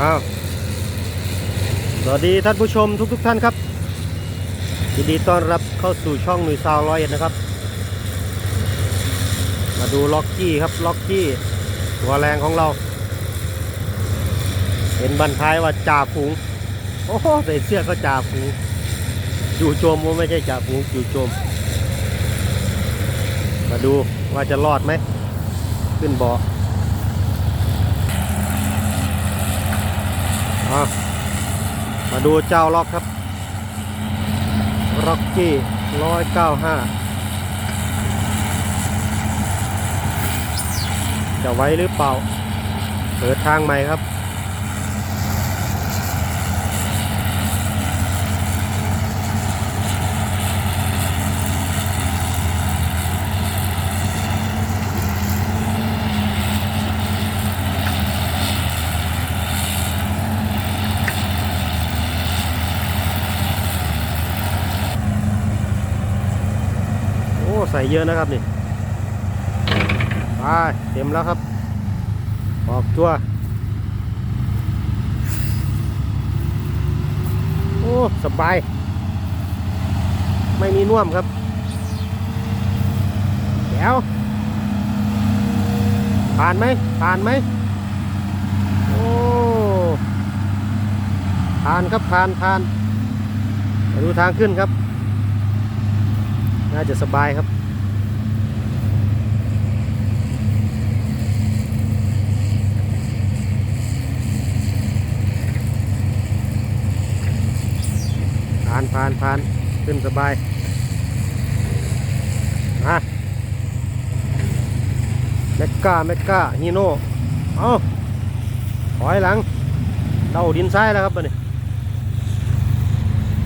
อ้าวสวัสดีท่านผู้ชมทุกทท่านครับยินดีต้อนรับเข้าสู่ช่องหนุ่ยซาวร้อยเอ็ดนะครับ มาดูล็อกกี้ครับล็อกกี้หัวแรงของเรา เห็นบันท้ายว่าจ่าฝูงโอ้โหใส่เสื้อก็จ่าฝูงอยู่โจมว่าไม่ใช่จ่าฝูงอยู่โจม มาดูว่าจะรอดไหมขึ้นเบาะอะ มาดูเจ้าล็อกครับล็อกกี้ร้อยเก้าห้าจะไว้หรือเปล่า เปิดทางใหม่ครับ ใส่เยอะนะครับนี่ไปเต็มแล้วครับ ออกตัว โอ้สบาย ไม่มีน่วมครับแก้วผ่านไหมผ่านไหมโอ้ผ่านครับผ่านผ่านไปดูทางขึ้นครับ น่าจะสบายครับ ผ่านผ่านผ่านขึ้นสบายมาเมกกาเมกกาฮีโน่เอาถอยหลังเต้าดินซ้ายแล้วครับบัดนี้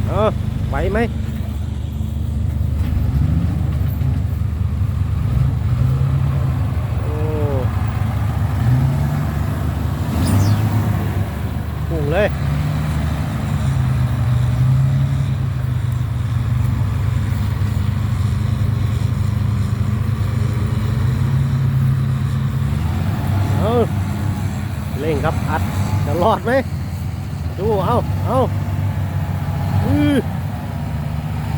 เออไหวไหม โอ้พุ่ง เลย เออเร่งครับอัดจะรอดไหมดู เอาเอาอือ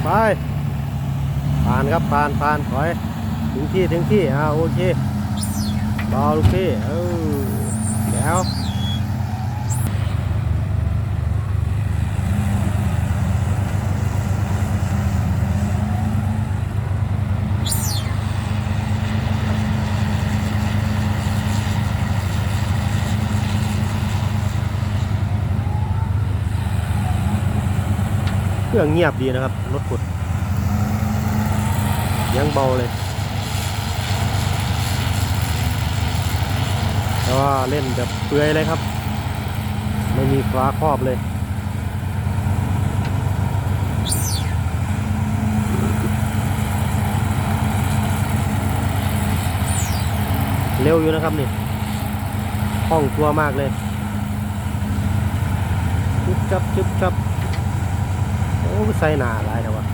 ไปผ่านครับผ่านผ่านถอย ถึงที่ ถึงที่อ่าโอเคเบาลูกพี่เออแล้ว ครื่องเงียบดีนะครับ รถขุดยังเบาเลย แต่ว่าเล่นแบบเปลือยเลยครับ ไม่มีฟ้าครอบเลย เร็วอยู่นะครับนี่คล่องตัวมากเลยจุบจับจุบจับ ใส่หนาอะไรแต่ว่า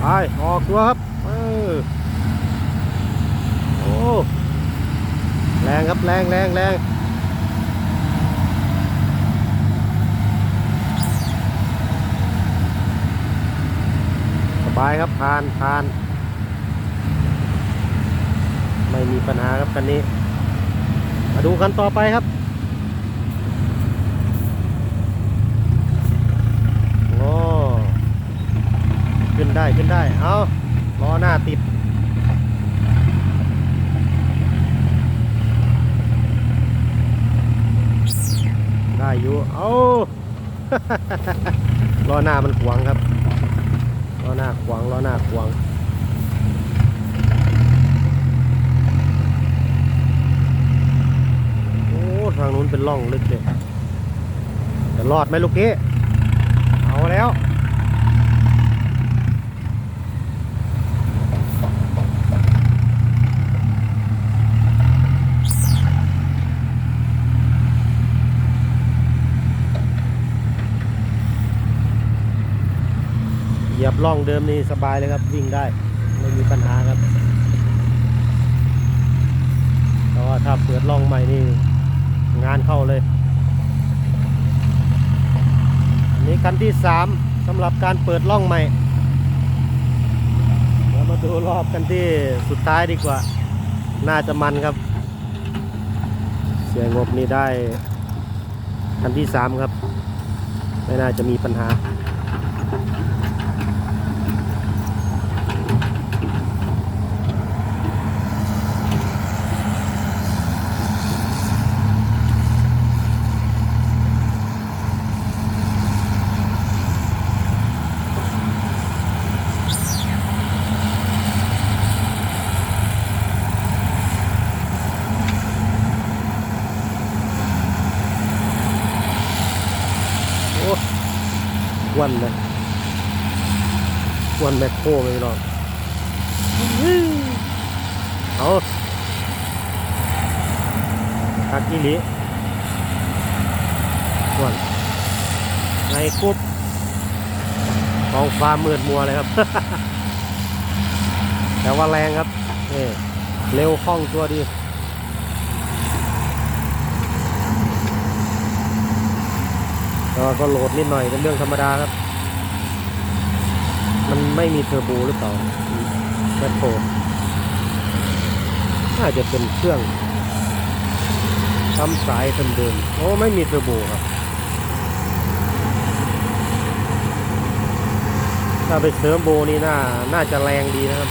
ไปออกตัวครับเออโอ้แรงครับแรงแรงแรงสบายครับผ่านผ่านไม่มีปัญหาครับคันนี้ มาดูคันต่อไปครับโอ้ขึ้น ได้ขึ้นได้ เอาล้อหน้าติด ได้อยู่ เอาล้อหน้ามันขวางครับล้อหน้าขวางล้อหน้าขวางโอ้ทางนู้นเป็นร่องลึกเลยจะรอดไหมลูกเก้เอาแล้ว เหยียบร่องเดิมนี่สบายเลยครับวิ่งได้ไม่มีปัญหาครับแต่ว่าถ้าเปิดร่องใหม่นี่งานเข้าเลยนี่คันที่สามสำหรับการเปิดล่องใหม่เรามาดูรอบกันที่สุดท้ายดีกว่า น่าจะมันครับ เสียงบนี่ได้คันที่สามครับ ไม่น่าจะมีปัญหา วันเลยอ้วนแมคโครไม่รอดเอาทักกิลิอ้วนไงกุ๊บท้องฟ้ามืดมัวเลยครับ แต่ว่าแรงครับเร็วคล่องตัวดี ก็โหลดนิดหน่อยเป็นเรื่องธรรมดาครับ มันไม่มีเทอร์โบหรือเปล่าแบทโฟน่าจะเป็นเครื่องทำสายเดิมๆโอ้ไม่มีเทอร์โบครับ ถ้าไปเสริมโบนี่น่า น่าจะแรงดีนะครับ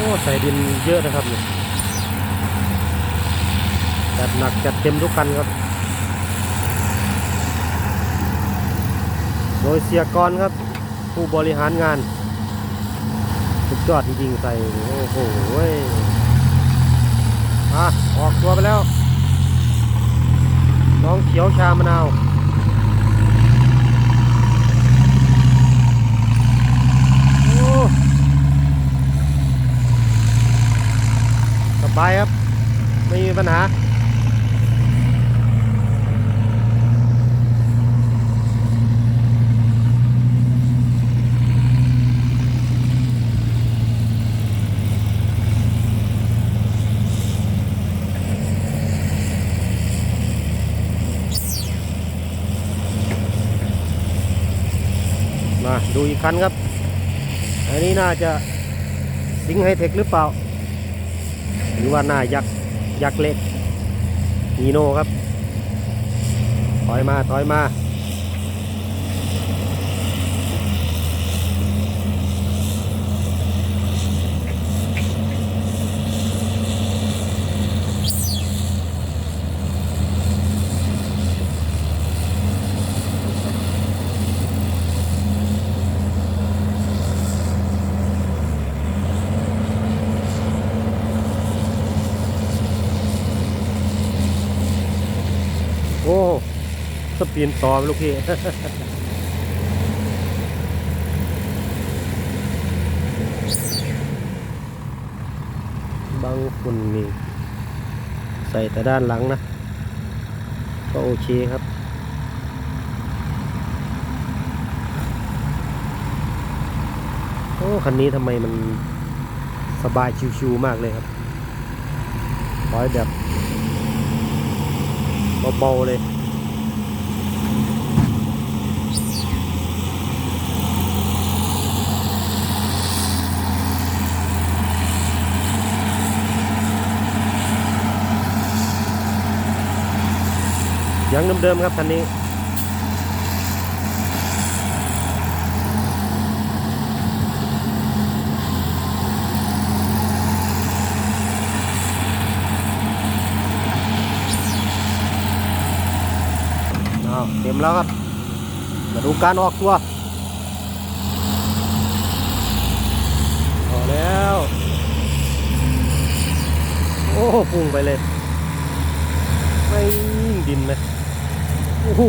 โอ้ใส่ดิน เยอะนะครับเนี่ยจัดหนักจัดเต็มทุกคันครับ โดยเสียกรครับ ผู้บริหารงานสุดยอดจริงๆใส่โอ้โหเว้อะออกตัวไปแล้ว น้องเขียวชามะนาว โอ้ายครับ ไม่มีปัญหามาดูอีกคันครับ อันนี้น่าจะสิงไฮเทคหรือเปล่า หรือว่าหน้ายักษ์ยักษ์เล็กนีโน่ครับ ถอยมา ถอยมา โอ้ส ปีนต่อไปลูกพี่บางคนนี่ใส่แต่ด้านหลังนะ ก็โอเคครับโอ้คันนี้ทำไมมันสบายชิวๆมากเลยครับร้อยแบบเบาๆเลย ยังเดิมๆครับคันนี้อ้าเต็มแล้วครับ มาดูการออกตัวออกแล้ว โอ้พุ่งไปเลย ดินเลยโอ้โห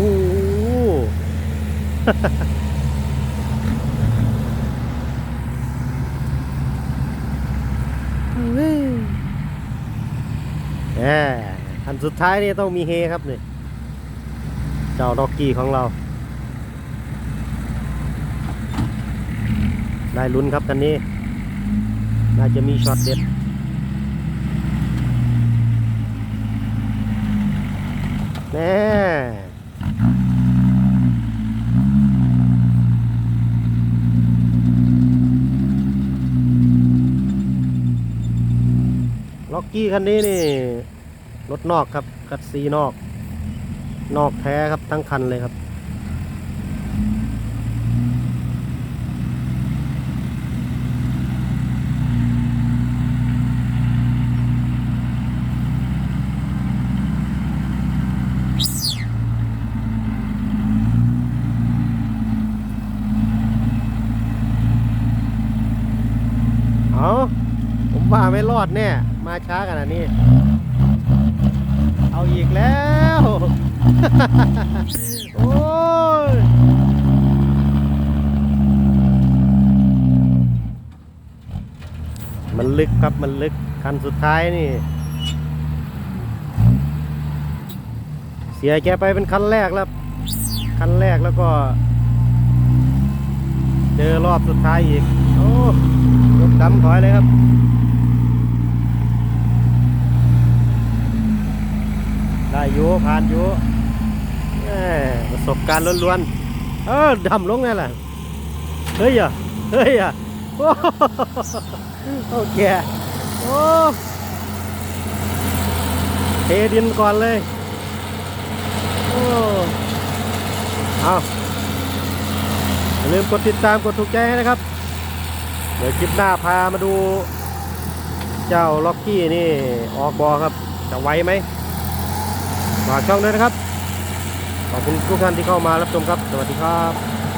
แหมอันสุดท้ายนี่ต้องมีเฮครับนี่ เจ้าดอกกี้ของเรา ได้ลุ้นครับคันนี้ น่าจะมีช็อตเด็ด แน่ล็อกกี้คันนี้นี่ รถนอกครับ คัดซีนอก นอกแท้ครับทั้งคันเลยครับ เอา ผมว่าไม่รอดแน่ มาช้าขนาดนี้ เอาอีกแล้ว โอ้ยมันลึกครับมันลึก คันสุดท้ายนี่ เสียแกไปเป็นคันแรกแล้ว คันแรกแล้วก็ เจอรอบสุดท้ายอีก โอ้ยกดำถอยเลยครับ ได้อยู่ผ่านอยู่ประสบการณ์ล้วนๆ เออดำลงไงล่ะ เฮ้ยอะ เฮ้ยอะโอ้โอเค โอ้เทดินก่อนเลย โอ้เอาอย่าลืมกดติดตามกดถูกใจให้นะครับ เดี๋ยวคลิปหน้าพามาดู เจ้าล็อกกี้นี่ออกบอครับ จะไวไหม ฝากช่องด้วยนะครับ ขอบคุณทุกท่านที่เข้ามารับชมครับ สวัสดีครับ